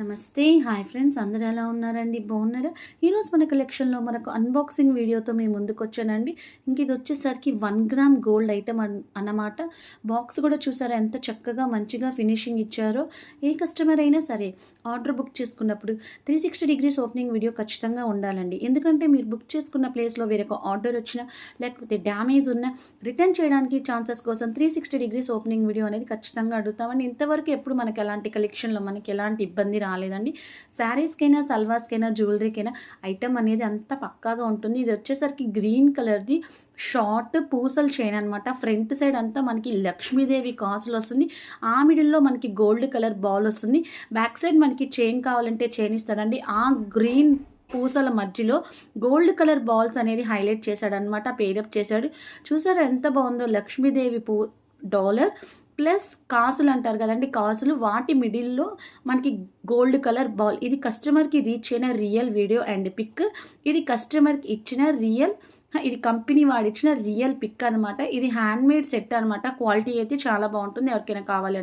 నమస్తే. Hi friends. అందరూ ఎలా ఉన్నారండి? బాగున్నారా? ఈరోజు మన కలెక్షన్లో మనకు అన్బాక్సింగ్ వీడియోతో మేము ముందుకు వచ్చానండి ఇంక ఇది వచ్చేసరికి వన్ గ్రామ్ గోల్డ్ ఐటమ్ అన్నమాట. బాక్స్ కూడా చూసారా? ఎంత చక్కగా మంచిగా ఫినిషింగ్ ఇచ్చారో. ఏ కస్టమర్ అయినా సరే ఆర్డర్ బుక్ చేసుకున్నప్పుడు three sixty degrees opening video ఖచ్చితంగా ఉండాలండి. ఎందుకంటే మీరు బుక్ చేసుకున్న ప్లేస్లో వేరొక ఆర్డర్ వచ్చినా లేకపోతే డ్యామేజ్ ఉన్నా రిటర్న్ చేయడానికి ఛాన్సెస్ కోసం three sixty degrees opening video అనేది ఖచ్చితంగా అడుగుతామండి. ఇంతవరకు ఎప్పుడు మనకి ఎలాంటి కలెక్షన్లో మనకి ఎలాంటి ఇబ్బంది రాలేదండి. శారీస్కైనా సల్వార్స్కైనా జ్యువెలరీకైనా ఐటమ్ అనేది అంత పక్కాగా ఉంటుంది. ఇది వచ్చేసరికి గ్రీన్ కలర్ది షార్ట్ పూసల చైన్ అనమాట ఫ్రంట్ సైడ్ అంతా మనకి లక్ష్మీదేవి కాసులు వస్తుంది. ఆ మిడిల్లో మనకి గోల్డ్ కలర్ బాల్ వస్తుంది. బ్యాక్ సైడ్ మనకి చైన్ కావాలంటే చైన్ ఇస్తాడండి. ఆ గ్రీన్ పూసల మధ్యలో గోల్డ్ కలర్ బాల్స్ అనేది హైలైట్ చేశాడనమాట పేరప్ చేశాడు. చూసారా ఎంత బాగుందో లక్ష్మీదేవి పూ డాలర్. ప్లస్ కాసులు అంటారు కదండి. కాసులు వాటి మిడిల్లో మనకి గోల్డ్ కలర్ బాల్. ఇది కస్టమర్కి రీచ్ అయిన రియల్ వీడియో అండ్ పిక్. ఇది కస్టమర్కి ఇచ్చిన రియల్ ఇది కంపెనీ వాడిచ్చిన రియల్ పిక్ అనమాట ఇది హ్యాండ్ మేడ్ సెట్ అనమాట క్వాలిటీ అయితే చాలా బాగుంటుంది. ఎవరికైనా కావాలి